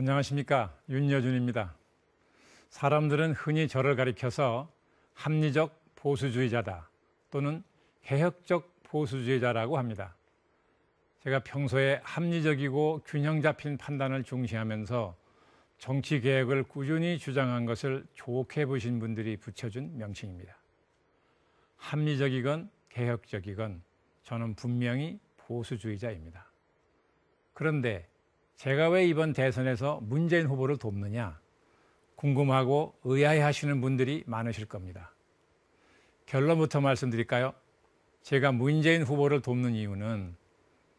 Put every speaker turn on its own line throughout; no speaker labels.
안녕하십니까 윤여준입니다. 사람들은 흔히 저를 가리켜서 합리적 보수주의자다 또는 개혁적 보수주의자라고 합니다. 제가 평소에 합리적이고 균형 잡힌 판단을 중시하면서 정치 개혁을 꾸준히 주장한 것을 좋게 보신 분들이 붙여준 명칭입니다. 합리적이건 개혁적이건 저는 분명히 보수주의자입니다. 그런데 제가 왜 이번 대선에서 문재인 후보를 돕느냐 궁금하고 의아해 하시는 분들이 많으실 겁니다. 결론부터 말씀드릴까요? 제가 문재인 후보를 돕는 이유는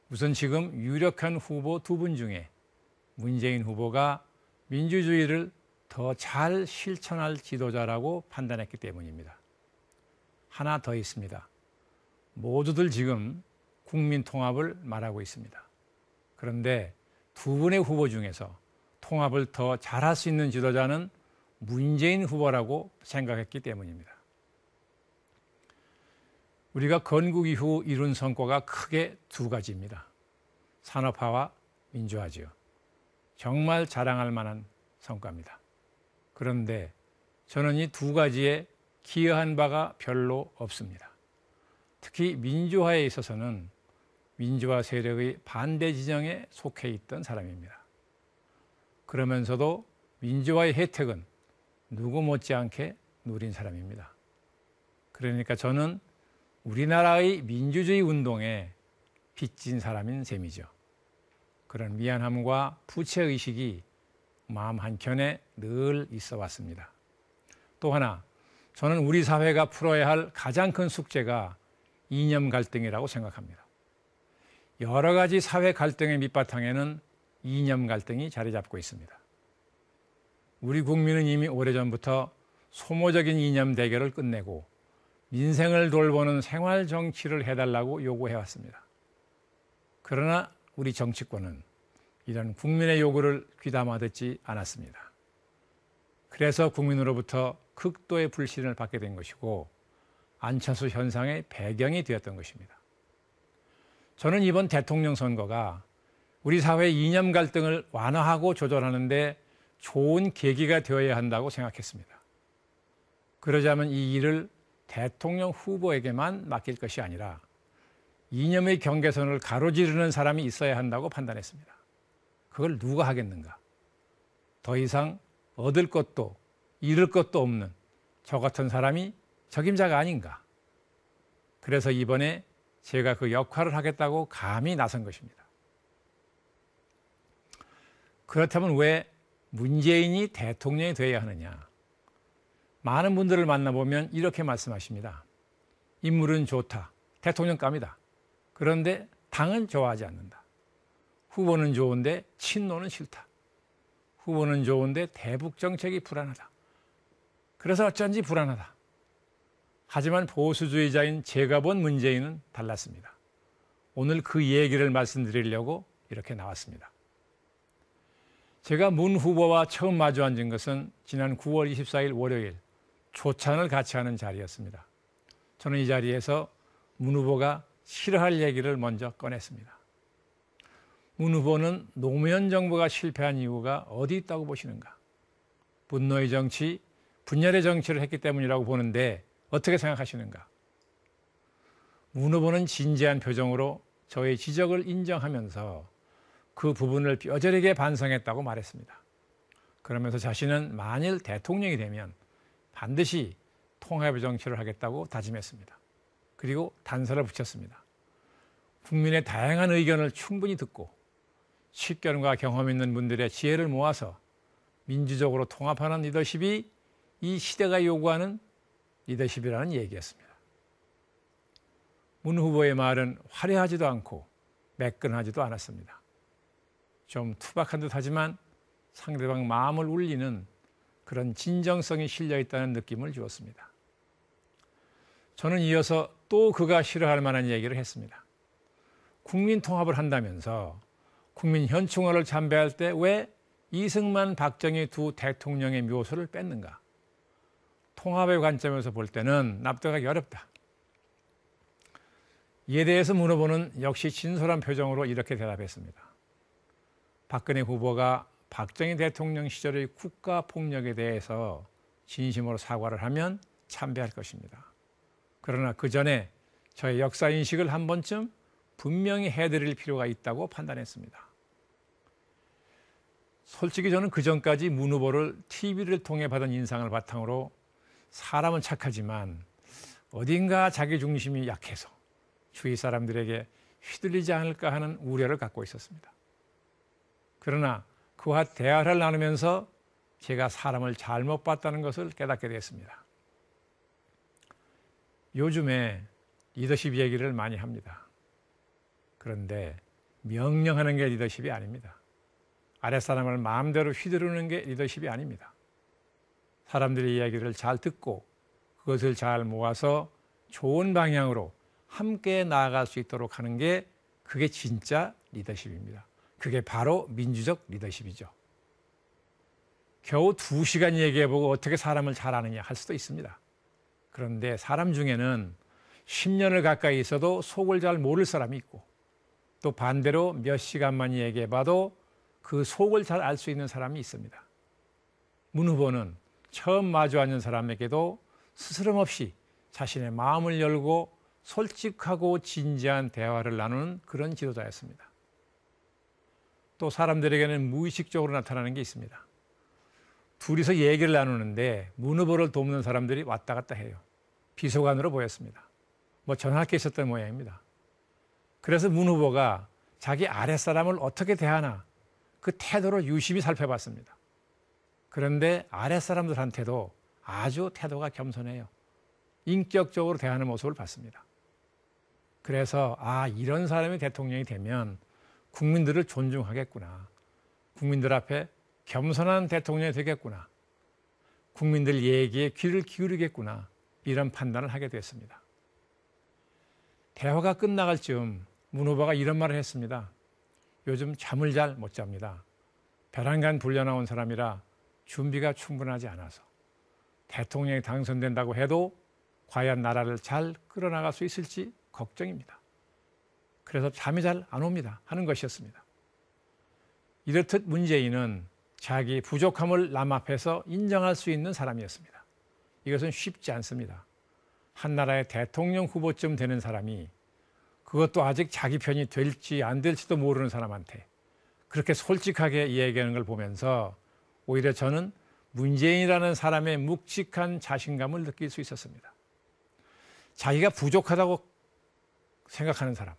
우선 지금 유력한 후보 두 분 중에 문재인 후보가 민주주의를 더 잘 실천할 지도자라고 판단했기 때문입니다. 하나 더 있습니다. 모두들 지금 국민 통합을 말하고 있습니다. 그런데 두 분의 후보 중에서 통합을 더 잘할 수 있는 지도자는 문재인 후보라고 생각했기 때문입니다. 우리가 건국 이후 이룬 성과가 크게 두 가지입니다. 산업화와 민주화지요. 정말 자랑할 만한 성과입니다. 그런데 저는 이 두 가지에 기여한 바가 별로 없습니다. 특히 민주화에 있어서는 민주화 세력의 반대 진영에 속해 있던 사람입니다. 그러면서도 민주화의 혜택은 누구 못지않게 누린 사람입니다. 그러니까 저는 우리나라의 민주주의 운동에 빚진 사람인 셈이죠. 그런 미안함과 부채의식이 마음 한켠에 늘 있어 왔습니다. 또 하나, 저는 우리 사회가 풀어야 할 가장 큰 숙제가 이념 갈등이라고 생각합니다. 여러 가지 사회 갈등의 밑바탕에는 이념 갈등이 자리 잡고 있습니다. 우리 국민은 이미 오래전부터 소모적인 이념 대결을 끝내고 민생을 돌보는 생활 정치를 해달라고 요구해왔습니다. 그러나 우리 정치권은 이런 국민의 요구를 귀담아 듣지 않았습니다. 그래서 국민으로부터 극도의 불신을 받게 된 것이고 안철수 현상의 배경이 되었던 것입니다. 저는 이번 대통령 선거가 우리 사회의 이념 갈등을 완화하고 조절하는데 좋은 계기가 되어야 한다고 생각했습니다. 그러자면 이 일을 대통령 후보에게만 맡길 것이 아니라 이념의 경계선을 가로지르는 사람이 있어야 한다고 판단했습니다. 그걸 누가 하겠는가? 더 이상 얻을 것도 잃을 것도 없는 저 같은 사람이 적임자가 아닌가? 그래서 이번에 제가 그 역할을 하겠다고 감히 나선 것입니다. 그렇다면 왜 문재인이 대통령이 되어야 하느냐? 많은 분들을 만나보면 이렇게 말씀하십니다. 인물은 좋다. 대통령감이다. 그런데 당은 좋아하지 않는다. 후보는 좋은데 친노는 싫다. 후보는 좋은데 대북 정책이 불안하다. 그래서 어쩐지 불안하다. 하지만 보수주의자인 제가 본 문재인은 달랐습니다. 오늘 그 얘기를 말씀드리려고 이렇게 나왔습니다. 제가 문 후보와 처음 마주 앉은 것은 지난 9월 24일 월요일 초찬을 같이 하는 자리였습니다. 저는 이 자리에서 문 후보가 싫어할 얘기를 먼저 꺼냈습니다. 문 후보는 노무현 정부가 실패한 이유가 어디 있다고 보시는가? 분노의 정치, 분열의 정치를 했기 때문이라고 보는데 어떻게 생각하시는가? 문 후보는 진지한 표정으로 저의 지적을 인정하면서 그 부분을 뼈저리게 반성했다고 말했습니다. 그러면서 자신은 만일 대통령이 되면 반드시 통합의 정치를 하겠다고 다짐했습니다. 그리고 단서를 붙였습니다. 국민의 다양한 의견을 충분히 듣고 식견과 경험 있는 분들의 지혜를 모아서 민주적으로 통합하는 리더십이 이 시대가 요구하는 리더십이라는 얘기였습니다. 문 후보의 말은 화려하지도 않고 매끈하지도 않았습니다. 좀 투박한 듯 하지만 상대방 마음을 울리는 그런 진정성이 실려 있다는 느낌을 주었습니다. 저는 이어서 또 그가 싫어할 만한 얘기를 했습니다. 국민 통합을 한다면서 국민 현충원을 참배할 때 왜 이승만, 박정희 두 대통령의 묘소를 뺐는가? 통합의 관점에서 볼 때는 납득하기 어렵다. 이에 대해서 문후보는 역시 진솔한 표정으로 이렇게 대답했습니다. 박근혜 후보가 박정희 대통령 시절의 국가 폭력에 대해서 진심으로 사과를 하면 참배할 것입니다. 그러나 그 전에 저의 역사 인식을 한 번쯤 분명히 해드릴 필요가 있다고 판단했습니다. 솔직히 저는 그 전까지 문 후보를 TV를 통해 받은 인상을 바탕으로 사람은 착하지만 어딘가 자기 중심이 약해서 주위 사람들에게 휘둘리지 않을까 하는 우려를 갖고 있었습니다. 그러나 그와 대화를 나누면서 제가 사람을 잘못 봤다는 것을 깨닫게 되었습니다. 요즘에 리더십 얘기를 많이 합니다. 그런데 명령하는 게 리더십이 아닙니다. 아랫사람을 마음대로 휘두르는 게 리더십이 아닙니다. 사람들의 이야기를 잘 듣고 그것을 잘 모아서 좋은 방향으로 함께 나아갈 수 있도록 하는 게 그게 진짜 리더십입니다. 그게 바로 민주적 리더십이죠. 겨우 두 시간 얘기해보고 어떻게 사람을 잘 아느냐 할 수도 있습니다. 그런데 사람 중에는 10년을 가까이 있어도 속을 잘 모를 사람이 있고 또 반대로 몇 시간만 얘기해봐도 그 속을 잘 알 수 있는 사람이 있습니다. 문 후보는 처음 마주 앉은 사람에게도 스스럼 없이 자신의 마음을 열고 솔직하고 진지한 대화를 나누는 그런 지도자였습니다. 또 사람들에게는 무의식적으로 나타나는 게 있습니다. 둘이서 얘기를 나누는데 문 후보를 돕는 사람들이 왔다 갔다 해요. 비서관으로 보였습니다. 뭐게 있었던 모양입니다. 그래서 문 후보가 자기 아랫사람을 어떻게 대하나 그 태도를 유심히 살펴봤습니다. 그런데 아랫사람들한테도 아주 태도가 겸손해요. 인격적으로 대하는 모습을 봤습니다. 그래서 아 이런 사람이 대통령이 되면 국민들을 존중하겠구나. 국민들 앞에 겸손한 대통령이 되겠구나. 국민들 얘기에 귀를 기울이겠구나. 이런 판단을 하게 됐습니다. 대화가 끝나갈 즈음 문 후보가 이런 말을 했습니다. 요즘 잠을 잘 못 잡니다. 벼랑간 불려 나온 사람이라 준비가 충분하지 않아서 대통령이 당선된다고 해도 과연 나라를 잘 끌어나갈 수 있을지 걱정입니다. 그래서 잠이 잘 안 옵니다. 하는 것이었습니다. 이렇듯 문재인은 자기 부족함을 남 앞에서 인정할 수 있는 사람이었습니다. 이것은 쉽지 않습니다. 한 나라의 대통령 후보쯤 되는 사람이 그것도 아직 자기 편이 될지 안 될지도 모르는 사람한테 그렇게 솔직하게 이야기하는 걸 보면서 오히려 저는 문재인이라는 사람의 묵직한 자신감을 느낄 수 있었습니다. 자기가 부족하다고 생각하는 사람,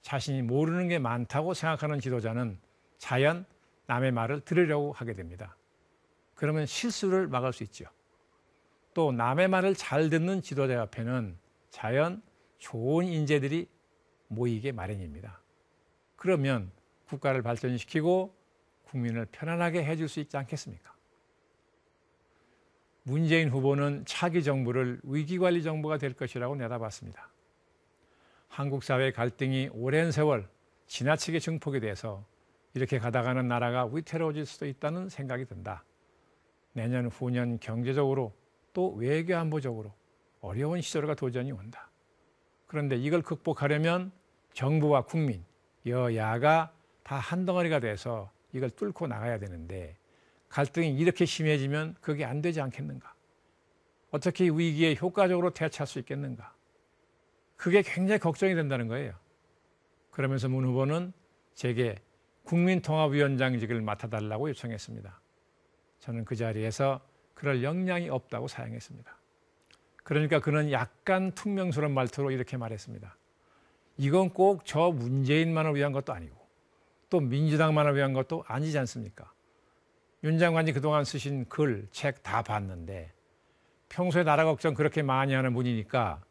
자신이 모르는 게 많다고 생각하는 지도자는 자연 남의 말을 들으려고 하게 됩니다. 그러면 실수를 막을 수 있죠. 또 남의 말을 잘 듣는 지도자 옆에는 자연 좋은 인재들이 모이게 마련입니다. 그러면 국가를 발전시키고 국민을 편안하게 해줄 수 있지 않겠습니까? 문재인 후보는 차기 정부를 위기관리 정부가 될 것이라고 내다봤습니다. 한국 사회 갈등이 오랜 세월 지나치게 증폭이 돼서 이렇게 가다가는 나라가 위태로워질 수도 있다는 생각이 든다. 내년 후년 경제적으로 또 외교 안보적으로 어려운 시절과 도전이 온다. 그런데 이걸 극복하려면 정부와 국민, 여야가 다 한 덩어리가 돼서 이걸 뚫고 나가야 되는데 갈등이 이렇게 심해지면 그게 안 되지 않겠는가? 어떻게 위기에 효과적으로 대처할 수 있겠는가? 그게 굉장히 걱정이 된다는 거예요. 그러면서 문 후보는 제게 국민통합위원장직을 맡아달라고 요청했습니다. 저는 그 자리에서 그럴 역량이 없다고 사양했습니다. 그러니까 그는 약간 퉁명스러운 말투로 이렇게 말했습니다. 이건 꼭 저 문재인만을 위한 것도 아니고 또 민주당만을 위한 것도 아니지 않습니까? 윤 장관이 그동안 쓰신 글, 책 다 봤는데 평소에 나라 걱정 그렇게 많이 하는 분이니까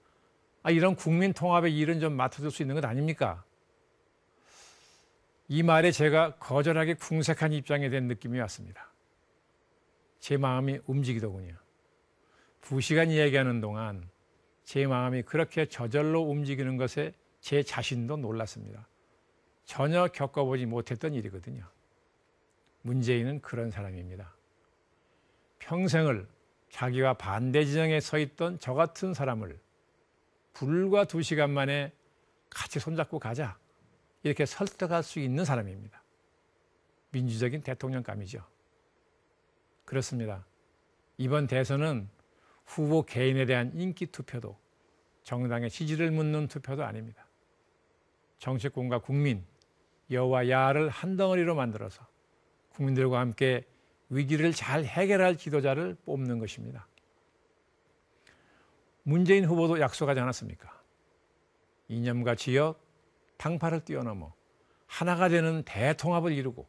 아, 이런 국민 통합의 일은 좀 맡아줄 수 있는 것 아닙니까? 이 말에 제가 거절하게 궁색한 입장에 된 느낌이 왔습니다. 제 마음이 움직이더군요. 두 시간 이야기하는 동안 제 마음이 그렇게 저절로 움직이는 것에 제 자신도 놀랐습니다. 전혀 겪어보지 못했던 일이거든요. 문재인은 그런 사람입니다. 평생을 자기와 반대 지정에 서 있던 저 같은 사람을 불과 두 시간 만에 같이 손잡고 가자. 이렇게 설득할 수 있는 사람입니다. 민주적인 대통령감이죠. 그렇습니다. 이번 대선은 후보 개인에 대한 인기 투표도 정당의 지지를 묻는 투표도 아닙니다. 정치권과 국민, 여와 야를 한 덩어리로 만들어서 국민들과 함께 위기를 잘 해결할 지도자를 뽑는 것입니다. 문재인 후보도 약속하지 않았습니까? 이념과 지역, 당파를 뛰어넘어 하나가 되는 대통합을 이루고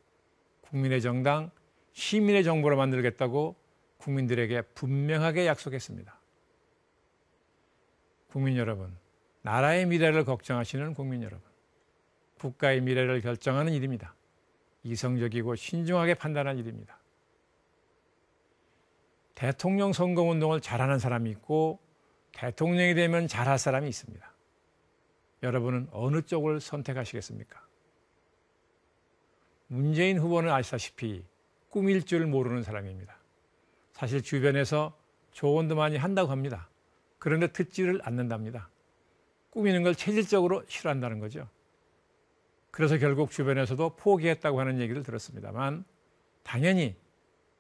국민의 정당, 시민의 정부를 만들겠다고 국민들에게 분명하게 약속했습니다. 국민 여러분, 나라의 미래를 걱정하시는 국민 여러분, 국가의 미래를 결정하는 일입니다. 이성적이고 신중하게 판단한 일입니다. 대통령 선거 운동을 잘하는 사람이 있고 대통령이 되면 잘할 사람이 있습니다. 여러분은 어느 쪽을 선택하시겠습니까? 문재인 후보는 아시다시피 꾸밀 줄 모르는 사람입니다. 사실 주변에서 조언도 많이 한다고 합니다. 그런데 듣지를 않는답니다. 꾸미는 걸 체질적으로 싫어한다는 거죠. 그래서 결국 주변에서도 포기했다고 하는 얘기를 들었습니다만 당연히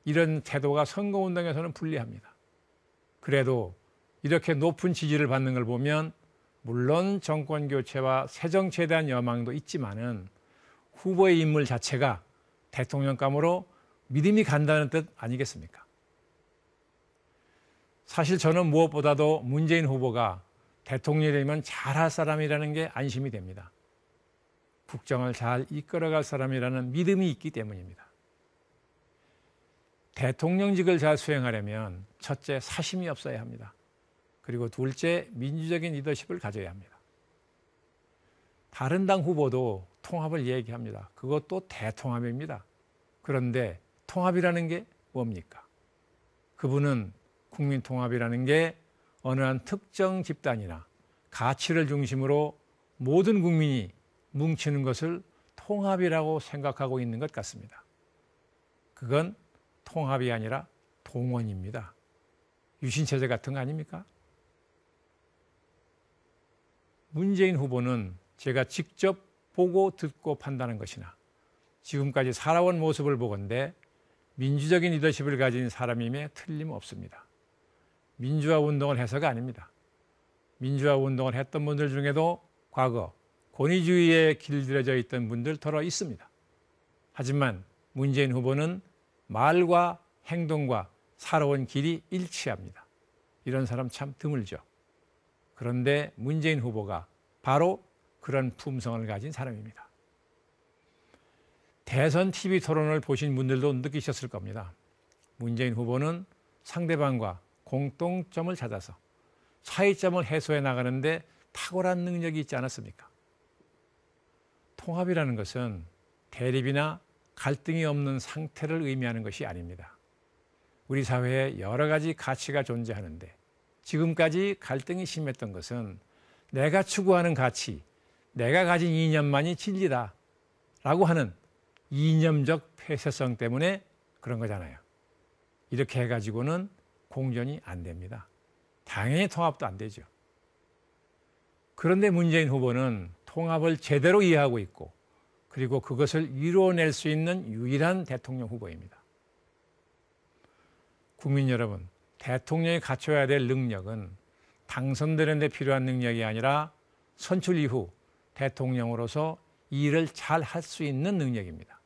이런 태도가 선거운동에서는 불리합니다. 그래도 이렇게 높은 지지를 받는 걸 보면 물론 정권 교체와 새 정치에 대한 여망도 있지만은 후보의 인물 자체가 대통령감으로 믿음이 간다는 뜻 아니겠습니까? 사실 저는 무엇보다도 문재인 후보가 대통령이 되면 잘할 사람이라는 게 안심이 됩니다. 국정을 잘 이끌어갈 사람이라는 믿음이 있기 때문입니다. 대통령직을 잘 수행하려면 첫째 사심이 없어야 합니다. 그리고 둘째 민주적인 리더십을 가져야 합니다. 다른 당 후보도 통합을 얘기합니다. 그것도 대통합입니다. 그런데 통합이라는 게 뭡니까? 그분은 국민 통합이라는 게 어느 한 특정 집단이나 가치를 중심으로 모든 국민이 뭉치는 것을 통합이라고 생각하고 있는 것 같습니다. 그건 통합이 아니라 동원입니다. 유신체제 같은 거 아닙니까? 문재인 후보는 제가 직접 보고 듣고 판단한 것이나 지금까지 살아온 모습을 보건대 민주적인 리더십을 가진 사람임에 틀림없습니다. 민주화 운동을 해서가 아닙니다. 민주화 운동을 했던 분들 중에도 과거 권위주의에 길들여져 있던 분들 털어 있습니다. 하지만 문재인 후보는 말과 행동과 살아온 길이 일치합니다. 이런 사람 참 드물죠. 그런데 문재인 후보가 바로 그런 품성을 가진 사람입니다. 대선 TV 토론을 보신 분들도 느끼셨을 겁니다. 문재인 후보는 상대방과 공통점을 찾아서 차이점을 해소해 나가는데 탁월한 능력이 있지 않았습니까? 통합이라는 것은 대립이나 갈등이 없는 상태를 의미하는 것이 아닙니다. 우리 사회에 여러 가지 가치가 존재하는데 지금까지 갈등이 심했던 것은 내가 추구하는 가치, 내가 가진 이념만이 진리다 라고 하는 이념적 폐쇄성 때문에 그런 거잖아요. 이렇게 해가지고는 공전이 안 됩니다. 당연히 통합도 안 되죠. 그런데 문재인 후보는 통합을 제대로 이해하고 있고 그리고 그것을 이루어낼 수 있는 유일한 대통령 후보입니다. 국민 여러분, 대통령이 갖춰야 될 능력은 당선되는 데 필요한 능력이 아니라 선출 이후 대통령으로서 일을 잘 할 수 있는 능력입니다.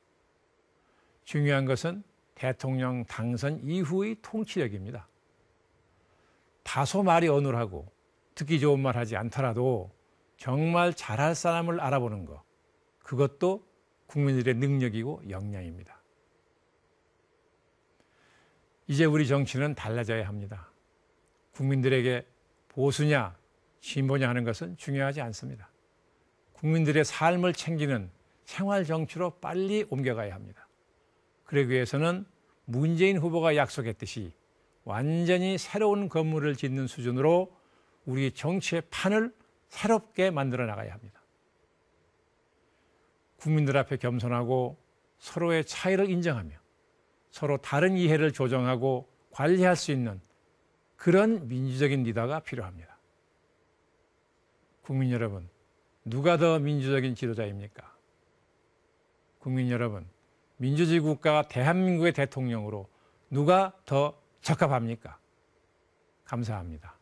중요한 것은 대통령 당선 이후의 통치력입니다. 다소 말이 어눌하고 듣기 좋은 말 하지 않더라도 정말 잘할 사람을 알아보는 것. 그것도 국민들의 능력이고 역량입니다. 이제 우리 정치는 달라져야 합니다. 국민들에게 보수냐, 진보냐 하는 것은 중요하지 않습니다. 국민들의 삶을 챙기는 생활 정치로 빨리 옮겨가야 합니다. 그러기 위해서는 문재인 후보가 약속했듯이 완전히 새로운 건물을 짓는 수준으로 우리 정치의 판을 새롭게 만들어 나가야 합니다. 국민들 앞에 겸손하고 서로의 차이를 인정하며 서로 다른 이해를 조정하고 관리할 수 있는 그런 민주적인 리더가 필요합니다. 국민 여러분, 누가 더 민주적인 지도자입니까? 국민 여러분, 민주주의 국가가 대한민국의 대통령으로 누가 더 적합합니까? 감사합니다.